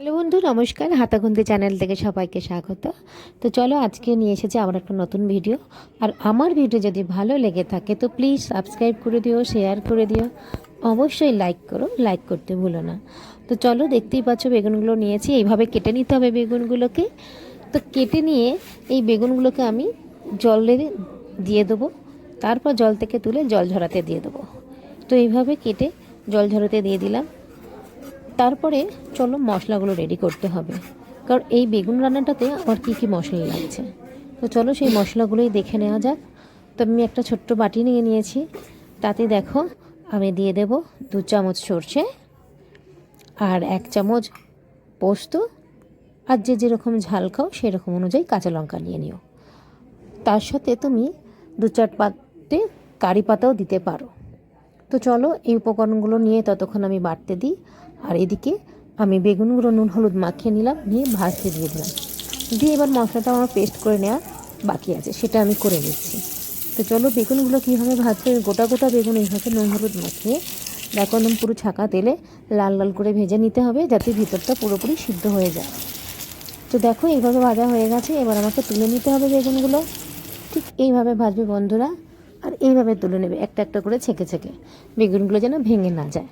Hello বন্ধু, নমস্কার। হাতাগুন্দি channel থেকে সবাইকে স্বাগত। তো চলো আজকে নিয়ে এসেছি আমার একটা নতুন ভিডিও। আর আমার ভিডিও যদি ভালো লেগে থাকে, তো প্লিজ সাবস্ক্রাইব করে দিও শেয়ার করে দিও। অবশ্যই লাইক করো লাইক করতে ভুলো না। তো চলো দেখতেই পাচ্ছ বেগুনগুলো নিয়েছি। এইভাবে কেটে নিতে হবে বেগুনগুলোকে। তো কেটে নিয়ে এই বেগুনগুলোকে আমি জলে দিয়ে দেবো। তারপর জল থেকে তুলে জল ঝরাতে দিয়ে দেবো। তো এইভাবে কেটে জল ঝরাতে দিয়ে দিলাম। তারপরে চলো মশলাগুলো রেডি করতে হবে। কারণ এই বেগুন রান্নাটাতে আমার কী কী মশলা লাগছে? তো চলো সেই মশলাগুলোই দেখে নেওয়া যাক। তো আমি একটা ছোট্ট বাটি নিয়ে নিয়েছি। তাতে দেখো, আমি দিয়ে দেব দু চামচ সর্ষে আর এক চামচ পোস্ত। আর যে যেরকম ঝাল খাও, সেরকম অনুযায়ী কাঁচা লঙ্কা নিয়ে নিও। তার সাথে তুমি দু চার পাতে কারি পাতাও দিতে পারো। তো চলো এই উপকরণগুলো নিয়ে ততক্ষণ আমি বাড়তে দিই। আর এদিকে আমি বেগুনগুলো নুন, হলুদ মাখিয়ে নিলাম, নিয়ে ভাজতে দিয়ে দিলাম। দিয়ে এবার মশলাটা আমার পেস্ট করে নেওয়া বাকি আছে, সেটা আমি করে নিচ্ছি। তো চলো বেগুনগুলো কীভাবে ভাজবে গোটা গোটা বেগুন এইভাবে নুন, হলুদ মাখিয়ে দেখো পুরো ছাকা তেলে লাল লাল করে ভেজে নিতে হবে, যাতে ভিতরটা পুরোপুরি সিদ্ধ হয়ে যায়। তো দেখো এইভাবে ভাজা হয়ে গেছে, এবার আমাকে তুলে নিতে হবে বেগুনগুলো। ঠিক এইভাবে ভাজবে বন্ধুরা, আর এইভাবে তুলে নেবে, একটা একটা করে ছেঁকে ছেঁকে। বেগুনগুলো যেন ভেঙে না যায়।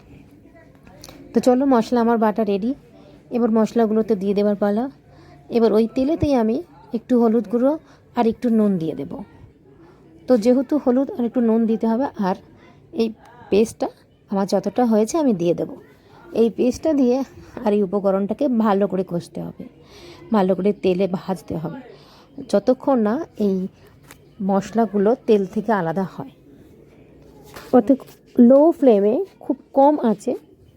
তো চলো মশলা আমার বাটা রেডি এবার মশলাগুলোতে দিয়ে দেবার পালা। এবার ওই তেলেতেই আমি একটু হলুদ গুঁড়ো আর একটু নুন দিয়ে দেব। তো যেহেতু হলুদ আর একটু নুন দিতে হবে, আর এই পেস্টটা আমার যতটা হয়েছে আমি দিয়ে দেব। এই পেস্টটা দিয়ে আর এই উপকরণটাকে ভালো করে কষতে হবে। ভালো করে তেলে ভাজতে হবে। যতক্ষণ না এই মশলাগুলো তেল থেকে আলাদা হয়। অর্থাৎ লো ফ্লেমে খুব কম আছে।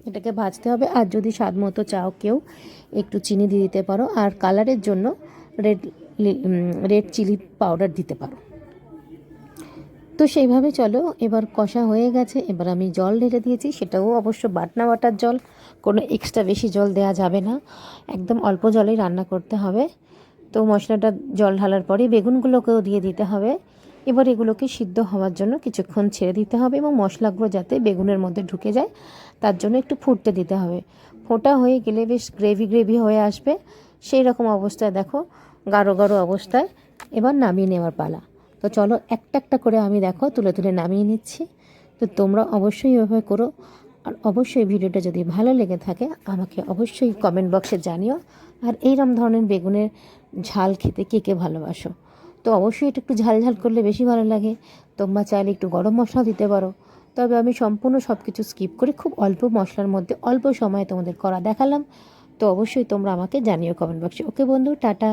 এটাকে ভাজতে হবে। আর যদি স্বাদ মতো চাও কেউ একটু চিনি দিয়ে দিতে পারো। আর কালারের জন্য রেড রেড চিলি পাউডার দিতে পারো। তো সেইভাবে চলো, এবার কষা হয়ে গেছে। এবার আমি জল ঢেলে দিয়েছি। সেটাও অবশ্য বাটনা বাটার জল, কোনো এক্সট্রা বেশি জল দেওয়া যাবে না। একদম অল্প জলেই রান্না করতে হবে। তো মশলাটা জল ঢালার পরে বেগুনগুলোকেও দিয়ে দিতে হবে। এবার এগুলোকে সিদ্ধ হওয়ার জন্য কিছুক্ষণ ছেড়ে দিতে হবে এবং মশলাগুলো যাতে বেগুনের মধ্যে ঢুকে যায়। তার জন্য একটু ফুটতে দিতে হবে। ফোটা হয়ে গেলে বেশ গ্রেভি গ্রেভি হয়ে আসবে। সেই রকম অবস্থায় দেখো, গাঢ় গাঢ় অবস্থায় এবার নামিয়ে নেওয়ার পালা। তো চলো একটা একটা করে আমি দেখো তুলে তুলে নামিয়ে নিচ্ছি। তো তোমরা অবশ্যই এভাবে করো। আর অবশ্যই ভিডিওটা যদি ভালো লেগে থাকে, আমাকে অবশ্যই কমেন্ট বক্সে জানিও। আর এইরকম ধরনের বেগুনের ঝাল খেতে কে কে ভালোবাসো? তো অবশ্যই এটা একটু ঝাল ঝাল করলে বেশি ভালো লাগে। তোমরা চাইলে একটু গরম মশলা দিতে পারো। তবে আমি সম্পূর্ণ সব কিছু স্কিপ করে খুব অল্প মশলার মধ্যে অল্প সময়ে তোমাদের করা দেখালাম। তো অবশ্যই তোমরা আমাকে জানিও কমেন্ট বক্সে ওকে বন্ধু, টাটা।